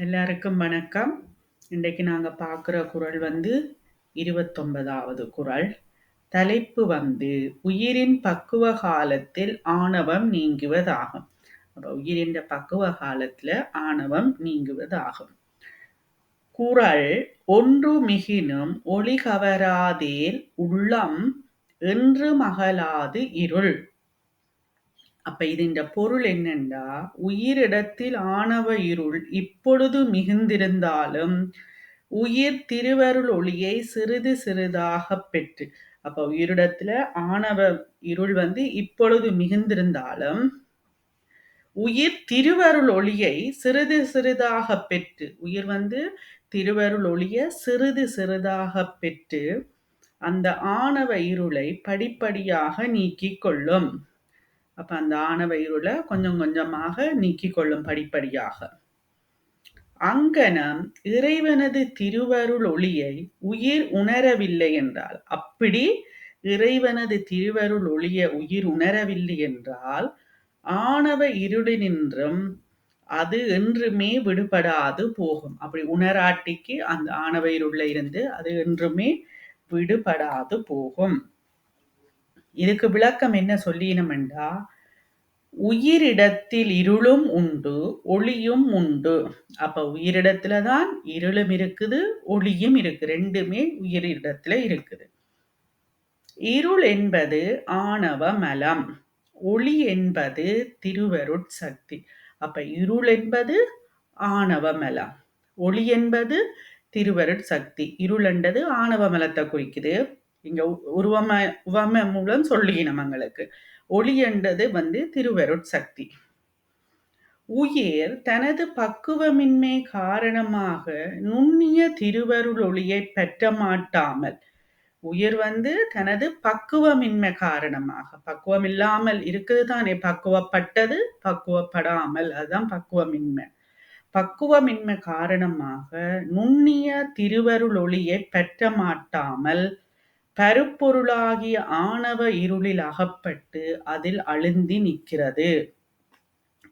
எல்லாருக்கும் வணக்கம். இன்றைக்கு நாங்கள் பார்க்குற குறள் வந்து இருபத்தொன்பதாவது குறள் தலைப்பு வந்து உயிரின் பக்குவ காலத்தில் ஆணவம் நீங்குவதாகும். அப்போ உயிரின் பக்குவ காலத்தில் ஆணவம் நீங்குவதாகும். குறள் ஒன்று மிகினும் ஒளி கவராதேல் உள்ளம் என்று மகளாது இருள். அப்ப இதன் பொருள் என்னண்டா? உயிரிடத்தில் ஆணவ இருள் இப்பொழுது மிகுந்திருந்தாலும் உயிர் திருவருள் ஒளியை சிறிது சிறிதாக பெற்று அப்ப உயிரிடத்துல ஆணவ இருள் வந்து இப்பொழுது மிகுந்திருந்தாலும் உயிர் திருவருள் ஒளியை சிறிது சிறிதாக பெற்று உயிர் வந்து திருவருள் ஒளிய சிறிது சிறிதாக பெற்று அந்த ஆணவ இருளை படிப்படியாக நீக்கிக் கொள்ளும். அப்ப அந்த ஆணவ இருளை கொஞ்சம் கொஞ்சமாக நீக்கிக் கொள்ளும் படிப்படியாக. அங்கனம் இறைவனது திருவருள் ஒளியை உயிர் உணரவில்லை என்றால் அப்படி இறைவனது திருவருள் ஒளிய உயிர் உணரவில்லை என்றால் ஆணவ இருளினின்றும் அது என்றுமே விடுபடாது போகும். அப்படி உணராட்டிக்கு அந்த ஆணவ இருள இருந்து அது என்றுமே விடுபடாது போகும். இதுக்கு விளக்கம் என்ன சொல்லினமெண்டா? உயிரிடத்தில் இருளும் உண்டு ஒளியும் உண்டு. அப்ப உயிரிடத்துல தான் இருளும் இருக்குது ஒளியும் இருக்கு. ரெண்டுமே உயிரிடத்துல இருக்குது. இருள் என்பது ஆணவ மலம். ஒளி என்பது திருவருட்சக்தி அப்ப இருள் என்பது ஆணவ மலம். ஒளி என்பது திருவருட் சக்தி. இருள் என்பது ஆணவ மலத்தை குறிக்குது. இங்க உருவம உவம மூலம் சொல்லினோம் எங்களுக்கு ஒளி என்றது வந்து திருவருட்சக்தி உயிர் தனது பக்குவமின்மை காரணமாக நுண்ணிய திருவருள் ஒளியை பெற்ற மாட்டாமல் உயிர் வந்து தனது பக்குவமின்மை காரணமாக பக்குவம் இல்லாமல் இருக்குது தானே பக்குவப்பட்டது பக்குவப்படாமல் அதுதான் பக்குவமின்மை. பக்குவமின்மை காரணமாக நுண்ணிய திருவருள் ஒளியை பெற்ற மாட்டாமல் கருப்பொருளாகிய ஆணவ இருளில் அகப்பட்டு அதில் அழுந்தி நிற்கிறது.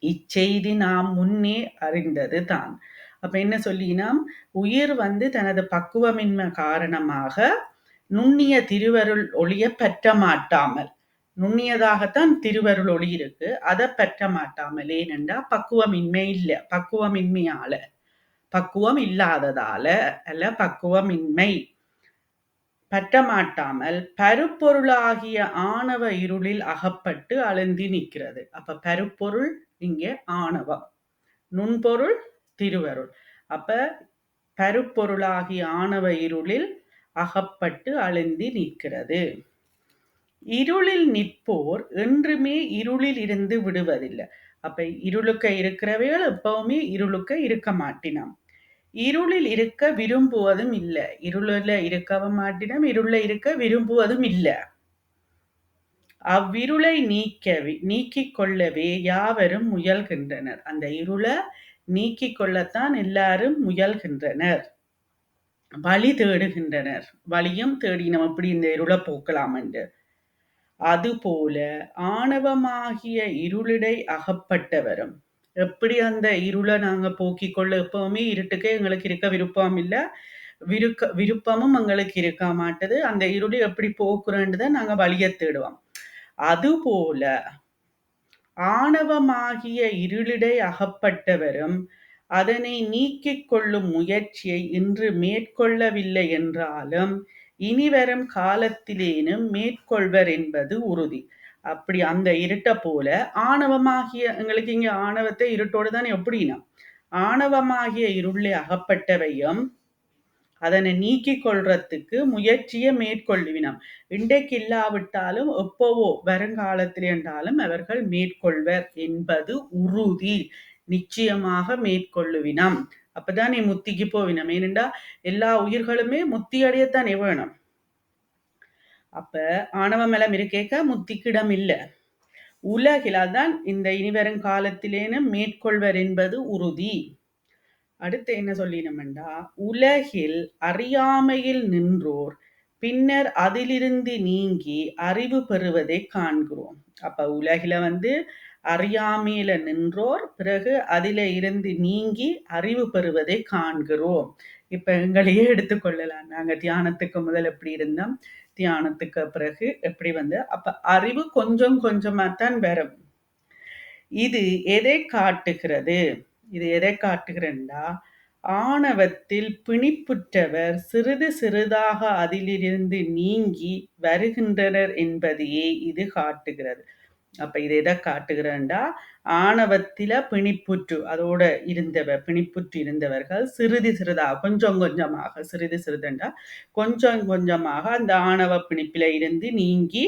இச்செய்தி நாம் முன்னே அறிந்தது தான். அப்ப என்ன சொல்லினாம்? உயிர் வந்து தனது பக்குவமின்மை காரணமாக நுண்ணிய திருவருள் ஒளிய பெற்ற மாட்டாமல் நுண்ணியதாகத்தான் திருவருள் ஒளி இருக்கு அதை பெற்ற மாட்டாமல் ஏனென்றா பக்குவமின்மை இல்லை பக்குவமின்மையால பக்குவம் இல்லாததால அல்ல பக்குவமின்மை. பற்றமாட்டாமல் பருப்பொருளாகிய ஆணவ இருளில் அகப்பட்டு அழுந்தி நிற்கிறது. அப்ப பருப்பொருள் இங்கே ஆணவம். நுண்பொருள் திருவருள். அப்ப பருப்பொருளாகிய ஆணவ இருளில் அகப்பட்டு அழுந்தி நிற்கிறது. இருளில் நிற்போர் என்றுமே இருளில் இருந்து விடுவதில்லை. அப்ப இருளுக்க இருக்கிறவைகள் எப்பவுமே இருளுக்க இருக்க மாட்டினான் இருளில் இருக்க விரும்புவதும் இல்லை. இருளில் இருக்கவும் மாட்டினம் இருளில் இருக்க விரும்புவதும் இல்லை. அவ்விருளை நீக்கவே நீக்கிக் கொள்ளவே யாவரும் முயல்கின்றனர். அந்த இருளை நீக்கிக் கொள்ளத்தான் எல்லாரும் முயல்கின்றனர். வழி தேடுகின்றனர். வழியும் தேடினோம். எப்படி இந்த இருளை போக்கலாம் என்று. அதுபோல ஆணவமாகிய இருளிடை அகப்பட்டவரும் எப்படி அந்த இருளை நாங்க போக்கிக் கொள்ள எப்பவுமே இருட்டுக்கே எங்களுக்கு இருக்க விருப்பம் இல்லை. விருக்க விருப்பமும் எங்களுக்கு இருக்க மாட்டது. அந்த இருளை எப்படி போக்குறேன்றதை நாங்க வழிய தேடுவோம். அதுபோல ஆணவமாகிய இருளிடை அகப்பட்டவரும் அதனை நீக்கிக் கொள்ளும் முயற்சியை இன்று மேற்கொள்ளவில்லை என்றாலும் இனிவரும் காலத்திலேனும் மேற்கொள்வர் என்பது உறுதி. அப்படி அந்த இருட்டை போல ஆணவமாகிய எங்களுக்கு இங்க ஆணவத்தை இருட்டோடு தானே எப்படின்னா? ஆணவமாகிய இருளே அகப்பட்டவையும் அதனை நீக்கி கொள்றதுக்கு முயற்சியை மேற்கொள்ளுவினம் இன்றைக்கு இல்லாவிட்டாலும் எப்போவோ வருங்காலத்தில் என்றாலும் அவர்கள் மேற்கொள்வர் என்பது உறுதி. நிச்சயமாக மேற்கொள்ளுவினம். அப்பதான் நீ முத்திக்கு போவினம். ஏனென்றா எல்லா உயிர்களுமே முத்தி அடையத்தானே வேணும். அப்ப ஆணவ மலம் இருக்கேக்க முத்திக்கிடம் இல்லை. உலகிலால் தான் இந்த இனிவரும் காலத்திலேனும் மேற்கொள்வர் என்பது உறுதி. அடுத்து என்ன சொல்லினோம்டா உலகில் அறியாமையில் நின்றோர் பின்னர் அதிலிருந்து நீங்கி அறிவு பெறுவதை காண்கிறோம். அப்ப உலகில வந்து அறியாமையில நின்றோர் பிறகு அதில இருந்து நீங்கி அறிவு பெறுவதை காண்கிறோம். இப்ப எங்களையே எடுத்துக்கொள்ளலாம் நாங்க தியானத்துக்கு முதல் எப்படி இருந்தோம்? தியானத்துக்கு பிறகு எப்படி வந்து அப்ப அறிவு கொஞ்சம் கொஞ்சமா தான் வரும். இது எதை காட்டுகிறது? இது எதை காட்டுகிறண்டா ஆணவத்தில் பிணிப்புற்றவர் சிறிது சிறிதாக அதிலிருந்து நீங்கி வருகின்றனர் என்பதையே இது காட்டுகிறது. அப்போ இதை எதை காட்டுகிறேன்டா? ஆணவத்தில் பிணிப்புற்று அதோட இருந்தவர் பிணிப்புற்று இருந்தவர்கள் சிறிது சிறிதாக கொஞ்சம் கொஞ்சமாக சிறிது சிறிதுண்டா கொஞ்சம் கொஞ்சமாக அந்த ஆணவ பிணிப்பில இருந்து நீங்கி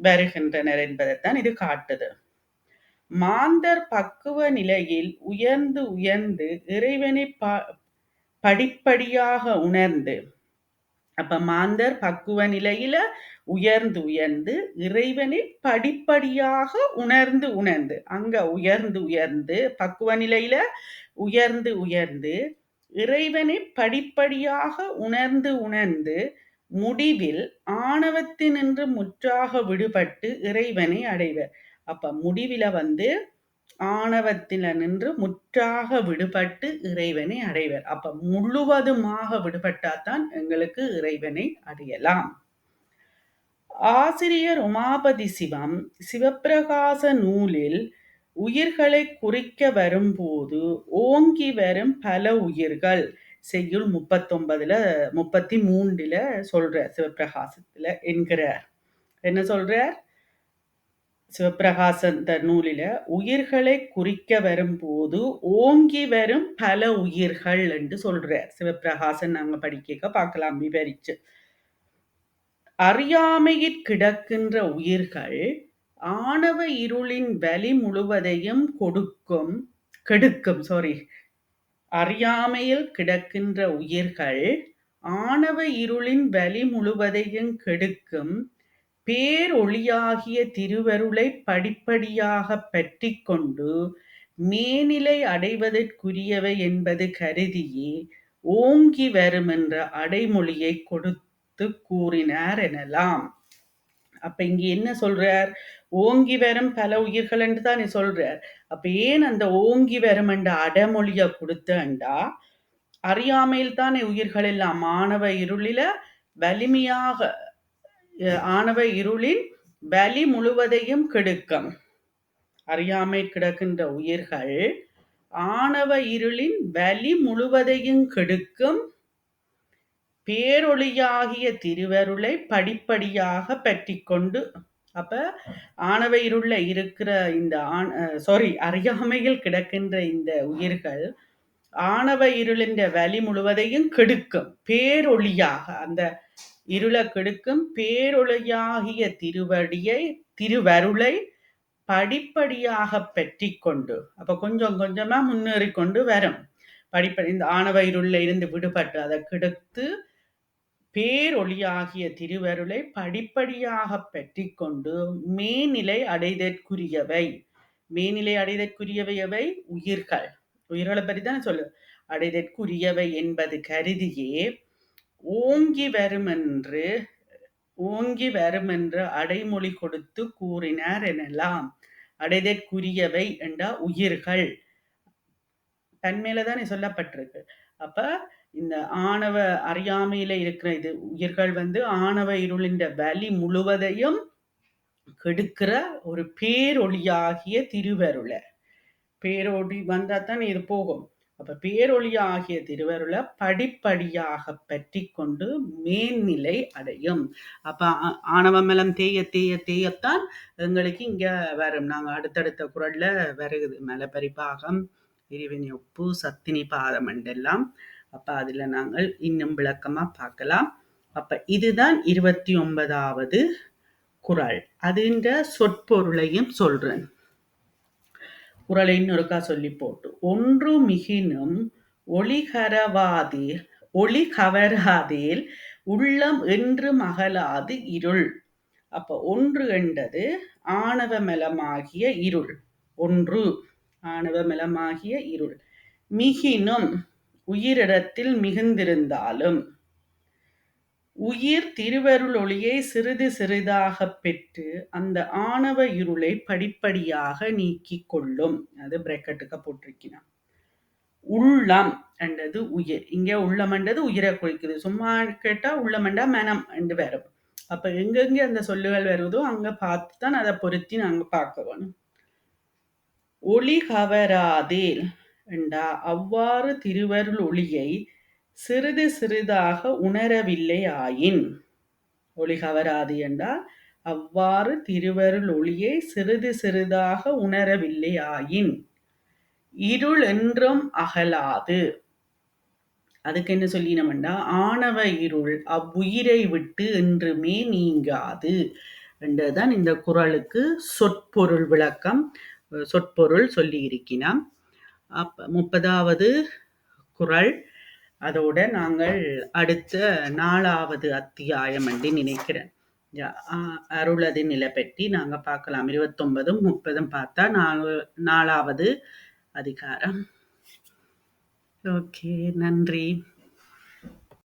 வருகின்றனர் என்பதைத்தான் இது காட்டுது. மாந்தர் பக்குவ நிலையில் உயர்ந்து உயர்ந்து இறைவனை ப படிப்படியாக உணர்ந்து அப்ப மாந்தர் பக்குவ நிலையில உயர்ந்து உயர்ந்து இறைவனை படிப்படியாக உணர்ந்து உணர்ந்து அங்க உயர்ந்து உயர்ந்து பக்குவ நிலையில உயர்ந்து உயர்ந்து இறைவனை படிப்படியாக உணர்ந்து உணர்ந்து முடிவில் ஆணவத்தினின்று முற்றாக விடுபட்டு இறைவனை அடைவர். அப்ப முடிவில வந்து ஆணவத்தில நின்று முற்றாக விடுபட்டு இறைவனை அடைவர். அப்ப முழுவதுமாக விடுபட்டாதான் எங்களுக்கு இறைவனை அடையலாம். ஆசிரியர் உமாபதி சிவம் சிவப்பிரகாச நூலில் உயிர்களை குறிக்க வரும்போது ஓங்கி வரும் பல உயிர்கள் செய்யுள் முப்பத்தொன்பதுல முப்பத்தி மூன்றுல சொல்ற சிவபிரகாசத்துல என்கிறார். என்ன சொல்றார்? சிவப்பிரகாசந்த நூலில உயிர்களை குறிக்க வரும்போது ஓங்கி வரும் பல உயிர்கள் என்று சொல்றார். சிவப்பிரகாசன் நாங்க படிக்க பார்க்கலாம் விவரிச்சு. அறியாமையிற் கிடக்கின்ற உயிர்கள் ஆணவ இருளின் வலி முழுவதையும் கொடுக்கும் கெடுக்கும் சாரி அறியாமையில் கிடக்கின்ற உயிர்கள் ஆணவ இருளின் வலி முழுவதையும் கெடுக்கும் பேரொளியாகிய திருவருளை படிப்படியாக பற்றி கொண்டு மேனிலை அடைவதற்குரியவை என்பது கருதியே ஓங்கி வரும் என்ற அடைமொழியை கொடுத்து கூறினார் எனலாம். அப்ப இங்க என்ன சொல்றார்? ஓங்கி வரும் பல உயிர்கள் என்று தான் சொல்றார். அப்ப ஏன் அந்த ஓங்கி வரும் என்ற அடமொழிய கொடுத்தண்டா அறியாமையில் தானே உயிர்கள் எல்லாம். மாணவ இருளில வலிமையாக ஆணவ இருளின் வலி முழுவதையும் கெடுக்கும். அறியாமை கிடக்கின்ற உயிர்கள் ஆணவ இருளின் வலி முழுவதையும் கெடுக்கும். பேரொளியாகிய திருவருளை படிப்படியாக பற்றி கொண்டு அப்ப ஆணவ இருள இருக்கிற இந்த ஆண் சாரி அறியாமையில் கிடக்கின்ற இந்த உயிர்கள் ஆணவ இருளின் வலி முழுவதையும் கெடுக்கும். பேரொளியாக அந்த இருள கெடுக்கும் பேரொழியாகிய திருவடியை திருவருளை படிப்படியாக பெற்றிக்கொண்டு அப்ப கொஞ்சம் கொஞ்சமா முன்னேறி கொண்டு வரும். படிப்படி இந்த ஆணவ இருளில் இருந்து விடுபட்டு அதை கெடுத்து பேரொளியாகிய திருவருளை படிப்படியாக பெற்றி கொண்டு மேநிலை அடைதற்குரியவை மேநிலை அடைதற்குரியவையவை உயிர்கள். உயிர்களை பற்றி தானே சொல்லு. அடைதற்குரியவை என்பது கருதியே ஓங்கி வருமென்று ஓங்கி வருமென்று அடைமொழி கொடுத்து கூறினார் எனலாம். அடைதற்குரியவை என்றா உயிர்கள். தன்மையில தானே சொல்லப்பட்டிருக்கு. அப்ப இந்த ஆணவ அறியாமையில இருக்கிற இது உயிர்கள் வந்து ஆணவ இருளின்ற வலி முழுவதையும் கெடுக்கிற ஒரு பேரொளியாகிய திருவருள. பேரொளி வந்தா தான் இது போகும். அப்ப பேரொளி ஆகிய திருவருளை படிப்படியாக பற்றி கொண்டு மேல்நிலை அடையும். அப்ப ஆணவமலம் தேய தேய தேயத்தான் எங்களுக்கு இங்க வரும். நாங்க அடுத்தடுத்த குரல்ல வருகுது. மலப்பரிபாகம் இறைவனி உப்பு சத்தினி பாதம் எல்லாம் அப்ப அதுல நாங்கள் இன்னும் விளக்கமா பார்க்கலாம். அப்ப இதுதான் இருபத்தி ஒன்பதாவது குரல். அதுன்ற சொற்பொருளையும் சொல்றேன். குரலை ஒருக்கா சொல்லி போட்டு. ஒன்று மிகினும் ஒளிகரவாதீர் ஒளி கவராதேல் உள்ளம் என்று மகளாது இருள். அப்போ ஒன்று என்றது ஆணவமலமாகிய இருள். ஒன்று ஆணவமலமாகிய இருள். மிகினும் உயிரிடத்தில் மிகுந்திருந்தாலும் உயிர் திருவருள் ஒளியை சிறிது சிறிதாகப் பெற்று அந்த ஆணவ இருளை படிப்படியாக நீக்கிக் கொள்ளும். அது பிரக்கெட்டுக்கு போட்டிருக்கிறான். உள்ளம் என்றது உயிர். இங்க உள்ளமன்றது உயிரை குறிக்குது. சும்மா கேட்டா உள்ளமண்டா மனம் என்று வரும். அப்ப எங்கெங்க அந்த சொல்லுகள் வருதோ அங்க பார்த்து தான் அதை பொருத்தி நாங்க பார்க்க வேணும். ஒளி கவராதேல் என்றா அவ்வாறு திருவருள் ஒளியை சிறிது சிறிதாக உணரவில்லை ஆயின். ஒளி கவராது என்றால் அவ்வாறு திருவருள் ஒளியை சிறிது சிறிதாக உணரவில்லை ஆயின். இருள் என்றும் அகலாது. அதுக்கு என்ன சொல்லினோம்னா ஆணவ இருள் அவ்வுயிரை விட்டு என்றுமே நீங்காது என்றுதான் இந்த குறளுக்கு சொற்பொருள் விளக்கம் சொற்பொருள் சொல்லி இருக்கிறான் அப்ப முப்பதாவது குறள் அதோட நாங்கள் அடுத்த நாலாவது அத்தியாயம் என்று நினைக்கிறேன். அருளது நிலை பற்றி பார்க்கலாம். இருபத்தொன்பதும் முப்பதும் பார்த்தா நாலு நாலாவது அதிகாரம். ஓகே நன்றி.